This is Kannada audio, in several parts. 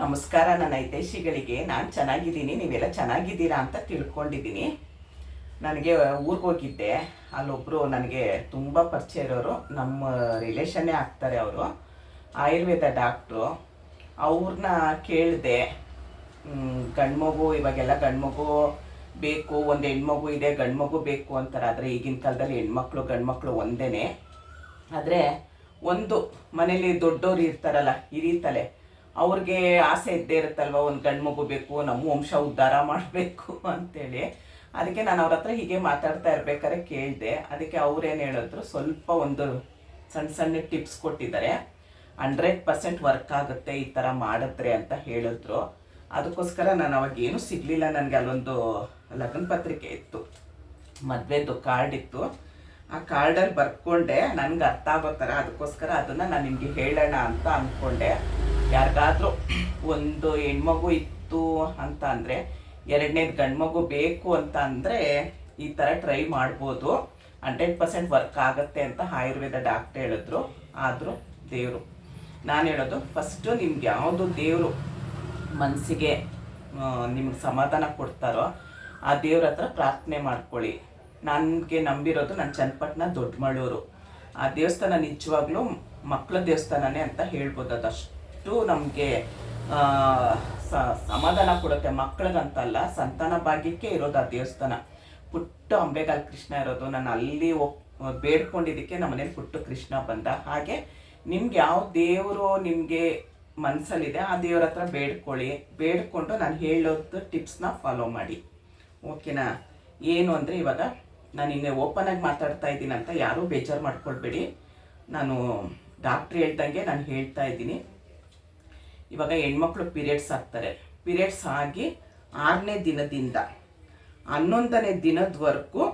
ನಮಸ್ಕಾರ, ನನ್ನ ಹಿತೈಷಿಗಳಿಗೆ. ನಾನು ಚೆನ್ನಾಗಿದ್ದೀನಿ, ನೀವೆಲ್ಲ ಚೆನ್ನಾಗಿದ್ದೀರಾ ಅಂತ ತಿಳ್ಕೊಂಡಿದ್ದೀನಿ. ನನಗೆ ಊರಿಗೆ ಹೋಗಿದ್ದೆ. ಅಲ್ಲೊಬ್ಬರು ನನಗೆ ತುಂಬ ಪರಿಚಯ ಇರೋರು. ನಮ್ಮ ರಿಲೇಷನ್ನೇ ಆಗ್ತಾರೆ ಅವರು. ಆಯುರ್ವೇದ ಡಾಕ್ಟ್ರು ಅವ್ರನ್ನ ಕೇಳಿದೆ ಗಂಡ್ಮಗು ಇವಾಗೆಲ್ಲ ಗಂಡ್ಮಗು ಬೇಕು, ಒಂದು ಹೆಣ್ಮಗು ಇದೆ ಗಂಡ್ಮಗು ಬೇಕು ಅಂತಾರೆ ಆದರೆ ಈಗಿನ ಕಾಲದಲ್ಲಿ ಹೆಣ್ಮಕ್ಳು ಗಂಡ್ಮಕ್ಳು ಒಂದೇನೆ. ಆದರೆ, ಒಂದು ಮನೇಲಿ ದೊಡ್ಡವ್ರು ಇರ್ತಾರಲ್ಲ, ಹಿರಿತಲೆ ಅವ್ರಿಗೆ ಆಸೆ ಇದ್ದೇ ಇರುತ್ತಲ್ವ, ಒಂದು ಗಂಡು ಮಗು ಬೇಕು, ನಮ್ಮ ವಂಶ ಉದ್ಧಾರ ಮಾಡಬೇಕು ಅಂತೇಳಿ. ಅದಕ್ಕೆ ನಾನು ಅವ್ರ ಹತ್ರ ಹೀಗೆ ಮಾತಾಡ್ತಾ ಇರ್ಬೇಕಾದ್ರೆ ಕೇಳಿದೆ. ಅದಕ್ಕೆ ಅವ್ರೇನು ಹೇಳಿದ್ರು, ಸ್ವಲ್ಪ ಒಂದು ಸಣ್ಣ ಸಣ್ಣ ಟಿಪ್ಸ್ ಕೊಟ್ಟಿದ್ದಾರೆ. ಹಂಡ್ರೆಡ್ ಪರ್ಸೆಂಟ್ ವರ್ಕ್ ಆಗುತ್ತೆ ಈ ಥರ ಮಾಡಿದ್ರೆ ಅಂತ ಹೇಳಿದ್ರು. ಅದಕ್ಕೋಸ್ಕರ ನಾನು ಅವಾಗ ಏನೂ ಸಿಗಲಿಲ್ಲ, ನನಗೆ ಅಲ್ಲೊಂದು ಲಗ್ನ ಪತ್ರಿಕೆ ಇತ್ತು. ಮದುವೆದು ಕಾರ್ಡ್ ಇತ್ತು. ಆ ಕಾರ್ಡಲ್ಲಿ ಬರ್ಕೊಂಡೆ. ನನಗೆ ಅರ್ಥ ಆಗೋ ಥರ ಅದಕ್ಕೋಸ್ಕರ ಅದನ್ನು ನಾನು ನಿಮಗೆ ಹೇಳೋಣ ಅಂತ ಅಂದ್ಕೊಂಡೆ ಯಾರಿಗಾದ್ರೂ ಒಂದು ಹೆಣ್ಮಗು ಇತ್ತು ಅಂತ ಅಂದರೆ, ಎರಡನೇದು ಗಂಡ್ಮಗು ಬೇಕು ಅಂತ ಅಂದರೆ ಈ ಥರ ಟ್ರೈ ಮಾಡ್ಬೋದು. ಹಂಡ್ರೆಡ್ ಪರ್ಸೆಂಟ್ ವರ್ಕ್ ಆಗುತ್ತೆ ಅಂತ ಆಯುರ್ವೇದ ಡಾಕ್ಟರ್ ಹೇಳಿದ್ರು. ಆದರೂ ದೇವರು, ನಾನು ಹೇಳೋದು ಫಸ್ಟು ನಿಮ್ಗೆ ಯಾವುದು ದೇವರು ಮನಸ್ಸಿಗೆ ನಿಮ್ಗೆ ಸಮಾಧಾನ ಕೊಡ್ತಾರೋ ಆ ದೇವ್ರ ಹತ್ರ ಪ್ರಾರ್ಥನೆ ಮಾಡ್ಕೊಳ್ಳಿ. ನನಗೆ ನಂಬಿರೋದು ನನ್ನ ಚನ್ನಪಟ್ಟಣ ದೊಡ್ಡಮಳೂರು ಆ ದೇವಸ್ಥಾನ ನಿಜವಾಗ್ಲೂ ಮಕ್ಕಳ ದೇವಸ್ಥಾನನೇ ಅಂತ ಹೇಳ್ಬೋದು ಅದಷ್ಟು. ನಮಗೆ ಸಮಾಧಾನ ಕೊಡುತ್ತೆ. ಮಕ್ಕಳಿಗಂತಲ್ಲ ಸಂತಾನ ಭಾಗ್ಯಕ್ಕೆ ಇರೋದು ಆ ದೇವಸ್ಥಾನ. ಪುಟ್ಟ ಅಂಬೆಗಾಲ್ ಕೃಷ್ಣ ಇರೋದು. ನಾನು ಅಲ್ಲಿ ಬೇಡ್ಕೊಂಡಿದ್ದಕ್ಕೆ ನಮ್ಮ ಮನೇಲಿ ಪುಟ್ಟ ಕೃಷ್ಣ ಬಂದ ಹಾಗೆ ನಿಮ್ಗೆ ಯಾವ ದೇವರು ನಿಮಗೆ ಮನಸ್ಸಲ್ಲಿದೆ ಆ ದೇವ್ರ ಹತ್ರ ಬೇಡ್ಕೊಳ್ಳಿ. ಬೇಡ್ಕೊಂಡು ನಾನು ಹೇಳೋದು ಟಿಪ್ಸ್ನ ಫಾಲೋ ಮಾಡಿ. ಓಕೆನಾ? ಏನು ಅಂದರೆ ಇವಾಗ ನಾನು ಇನ್ನೇ ಓಪನ್ ಆಗಿ ಮಾತಾಡ್ತಾ ಇದ್ದೀನಿ ಅಂತ ಯಾರೂ ಬೇಜಾರು ಮಾಡ್ಕೊಳ್ಬೇಡಿ. ನಾನು ಡಾಕ್ಟ್ರ್ ಹೇಳ್ದಂಗೆ ನಾನು ಹೇಳ್ತಾ ಇದ್ದೀನಿ. ಇವಾಗ ಹೆಣ್ಮಕ್ಳು ಪೀರಿಯಡ್ಸ್ ಆಗ್ತಾರೆ. ಪೀರಿಯಡ್ಸ್ ಆಗಿ ಆರನೇ ದಿನದಿಂದ ಹನ್ನೊಂದನೇ ದಿನದವರೆಗೂ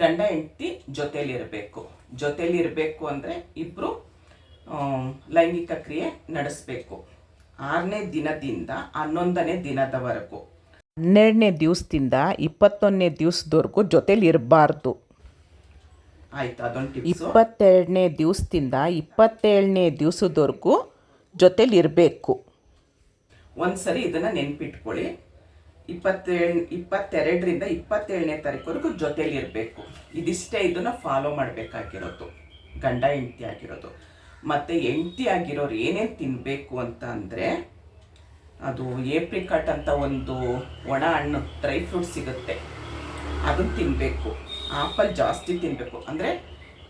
ಗಂಡ ಹೆಂಡತಿ ಜೊತೇಲಿರಬೇಕು. ಜೊತೇಲಿರಬೇಕು ಅಂದರೆ ಇಬ್ಬರು ಲೈಂಗಿಕ ಕ್ರಿಯೆ ನಡೆಸಬೇಕು. ಆರನೇ ದಿನದಿಂದ ಹನ್ನೊಂದನೇ ದಿನದವರೆಗೂ. ಹನ್ನೆರಡನೇ ದಿವಸದಿಂದ ಇಪ್ಪತ್ತೊಂದನೇ ದಿವಸದವರೆಗೂ ಜೊತೇಲಿ ಇರಬಾರ್ದು ಆಯ್ತು ಅದೊಂದು ಇಪ್ಪತ್ತೆರಡನೇ ದಿವಸದಿಂದ ಇಪ್ಪತ್ತೇಳನೇ ದಿವಸದವರೆಗೂ ಜೊತೇಲಿ ಒಂದು ಸರಿ ಇದನ್ನು ನೆನ್ಪಿಟ್ಕೊಳ್ಳಿ. ಇಪ್ಪತ್ತೇಳು, ಇಪ್ಪತ್ತೆರಡರಿಂದ ಇಪ್ಪತ್ತೇಳನೇ ತಾರೀಕುವರೆಗೂ ಜೊತೆಲಿರಬೇಕು. ಇದಿಷ್ಟೇ ಇದನ್ನು ಫಾಲೋ ಮಾಡಬೇಕಾಗಿರೋದು. ಗಂಡ, ಹೆಂಡತಿ ಆಗಿರೋದು. ಮತ್ತು ಹೆಂಡತಿ ಆಗಿರೋರು ಏನೇನು ತಿನ್ನಬೇಕು ಅಂತ ಅಂದರೆ, ಅದು ಏಪ್ರಿಕಾಟ್ ಅಂತ ಒಂದು ಒಣ ಹಣ್ಣು, ಡ್ರೈ ಫ್ರೂಟ್ ಸಿಗುತ್ತೆ. ಅದನ್ನು ತಿನ್ನಬೇಕು ಆಪಲ್ ಜಾಸ್ತಿ ತಿನ್ನಬೇಕು ಅಂದರೆ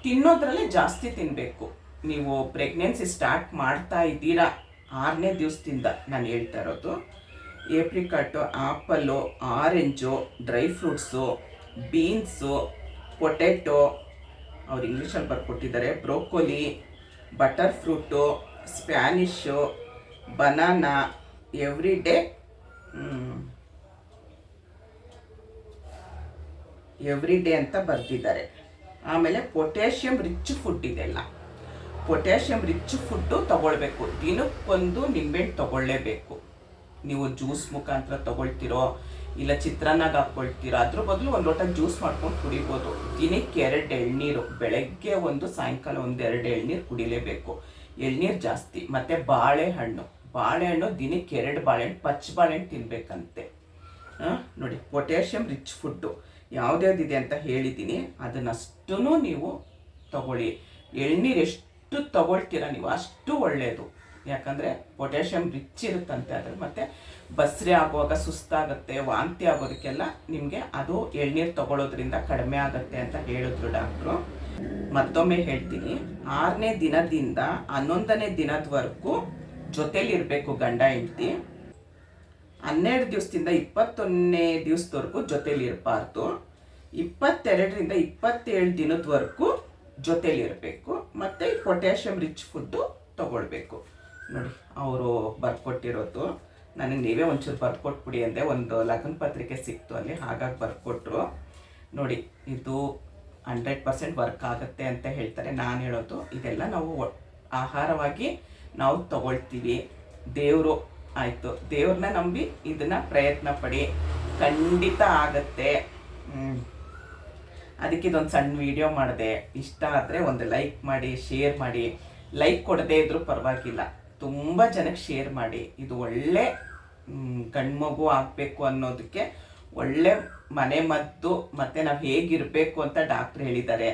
ತಿನ್ನೋದ್ರಲ್ಲೇ ಜಾಸ್ತಿ ತಿನ್ನಬೇಕು ನೀವು ಪ್ರೆಗ್ನೆನ್ಸಿ ಸ್ಟಾರ್ಟ್ ಮಾಡ್ತಾ ಇದ್ದೀರಾ ಆರನೇ ದಿವಸದಿಂದ ನಾನು ಹೇಳ್ತಾ ಇರೋದು. Apricot apple orange dry fruits beans potato ಅವ್ರು ಇಂಗ್ಲೀಷಲ್ಲಿ ಬರ್ಕೊಟ್ಟಿದ್ದಾರೆ. Broccoli butter fruit Spanish banana every day every day ಅಂತ ಬರೆದಿದ್ದಾರೆ. ಆಮೇಲೆ ಪೊಟ್ಯಾಷಿಯಂ ರಿಚ್ ಫುಡ್ ಇದೆಲ್ಲ ಪೊಟ್ಯಾಷಿಯಂ ರಿಚ್ ಫುಡ್ಡು ತಗೊಳ್ಬೇಕು. ದಿನಕ್ಕೊಂದು ನಿಂಬೆಹಣ್ಣು ತಗೊಳ್ಳೇಬೇಕು. ನೀವು ಜ್ಯೂಸ್ ಮುಖಾಂತರ ತಗೊಳ್ತಿರೋ ಇಲ್ಲ ಚಿತ್ರಾನ್ನಾಗ ಹಾಕ್ಕೊಳ್ತೀರೋ, ಅದ್ರ ಬದಲು ಒಂದು ಲೋಟ ಜ್ಯೂಸ್ ಮಾಡ್ಕೊಂಡು ಕುಡಿಬೋದು. ದಿನಕ್ಕೆ ಎರಡು ಎಳ್ನೀರು, ಬೆಳಗ್ಗೆ ಒಂದು, ಸಾಯಂಕಾಲ ಒಂದು, ಎರಡು ಎಳ್ನೀರು ಕುಡಿಲೇಬೇಕು. ಎಳ್ನೀರು ಜಾಸ್ತಿ, ಮತ್ತು ಬಾಳೆಹಣ್ಣು. ಬಾಳೆಹಣ್ಣು ದಿನಕ್ಕೆ ಎರಡು ಬಾಳೆಹಣ್ಣು ಪಚ್ಚ ಬಾಳೆಹಣ್ಣು ತಿನ್ನಬೇಕಂತೆ ನೋಡಿ ಪೊಟ್ಯಾಷಿಯಂ ರಿಚ್ ಫುಡ್ಡು ಇದೆ ಅಂತ ಹೇಳಿದ್ದೀನಿ. ಅದನ್ನಷ್ಟೂ ನೀವು ತಗೊಳ್ಳಿ. ಎಳ್ನೀರು ಎಷ್ಟು ತಗೊಳ್ತೀರ ನೀವು, ಅಷ್ಟು ಒಳ್ಳೆಯದು ಯಾಕಂದರೆ ಪೊಟ್ಯಾಷಿಯಂ ರಿಚ್ ಇರುತ್ತಂತೆ ಅದ್ರ ಮತ್ತು ಬಸ್ರೆ ಆಗುವಾಗ ಸುಸ್ತಾಗುತ್ತೆ, ವಾಂತಿ ಆಗೋದಕ್ಕೆಲ್ಲ ನಿಮಗೆ ಅದು ಎಳ್ನೀರು ತಗೊಳ್ಳೋದ್ರಿಂದ ಕಡಿಮೆ ಆಗುತ್ತೆ ಅಂತ ಹೇಳಿದ್ರು ಡಾಕ್ಟ್ರು. ಮತ್ತೊಮ್ಮೆ ಹೇಳ್ತೀನಿ, ಆರನೇ ದಿನದಿಂದ ಹನ್ನೊಂದನೇ ದಿನದವರೆಗೂ ಜೊತೇಲಿರಬೇಕು ಗಂಡ ಹೆಂಡತಿ. ಹನ್ನೆರಡು ದಿವಸದಿಂದ ಇಪ್ಪತ್ತೊಂದನೇ ದಿವಸದವರೆಗೂ ಜೊತೇಲಿ ಇರಬಾರ್ದು. ಇಪ್ಪತ್ತೆರಡರಿಂದ ಇಪ್ಪತ್ತೇಳು ದಿನದವರೆಗೂ ಜೊತೇಲಿ ಇರಬೇಕು. ಮತ್ತು ಪೊಟ್ಯಾಷಿಯಂ ರಿಚ್ ಫುಡ್ಡು ತೊಗೊಳ್ಬೇಕು. ನೋಡಿ, ಅವರು ಬರ್ಕೊಟ್ಟಿರೋದು. ನನಗೆ ನೀವೇ ಒಂಚೂರು ಬರ್ಕೊಟ್ಬಿಡಿ ಅಂದೆ. ಒಂದು ಲಗ್ನ ಪತ್ರಿಕೆ ಸಿಕ್ತು ಅಲ್ಲಿ, ಹಾಗಾಗಿ ಬರ್ಕೊಟ್ರು. ನೋಡಿ, ಇದು ಹಂಡ್ರೆಡ್ ಪರ್ಸೆಂಟ್ ವರ್ಕ್ ಆಗುತ್ತೆ ಅಂತ ಹೇಳ್ತಾರೆ. ನಾನು ಹೇಳೋದು, ಇದೆಲ್ಲ ನಾವು ಆಹಾರವಾಗಿ ನಾವು ತಗೊಳ್ತೀವಿ. ದೇವರು, ಆಯಿತು. ದೇವ್ರನ್ನ ನಂಬಿ ಇದನ್ನು ಪ್ರಯತ್ನ ಪಡಿ. ಖಂಡಿತ ಆಗತ್ತೆ. ಅದಕ್ಕೆ ಇದೊಂದು ಸಣ್ಣ ವಿಡಿಯೋ ಮಾಡಿದೆ. ಇಷ್ಟ ಆದರೆ ಒಂದು ಲೈಕ್ ಮಾಡಿ ಶೇರ್ ಮಾಡಿ. ಲೈಕ್ ಕೊಡದೇ ಇದ್ರೂ ಪರವಾಗಿಲ್ಲ. ತುಂಬ ಜನಕ್ಕೆ ಶೇರ್ ಮಾಡಿ. ಇದು ಒಳ್ಳೆ ಗಂಡ್ಮಗು ಆಗಬೇಕು ಅನ್ನೋದಕ್ಕೆ ಒಳ್ಳೆ ಮನೆ ಮದ್ದು, ಮತ್ತು ನಾವು ಹೇಗಿರಬೇಕು ಅಂತ ಡಾಕ್ಟ್ರ್ ಹೇಳಿದ್ದಾರೆ.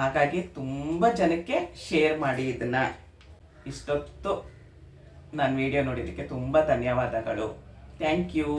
ಹಾಗಾಗಿ ತುಂಬ ಜನಕ್ಕೆ ಶೇರ್ ಮಾಡಿ ಇದನ್ನು. ಇಷ್ಟೊತ್ತು ನಾನು ವಿಡಿಯೋ ನೋಡಿದ್ದಕ್ಕೆ ತುಂಬ ಧನ್ಯವಾದಗಳು. Thank you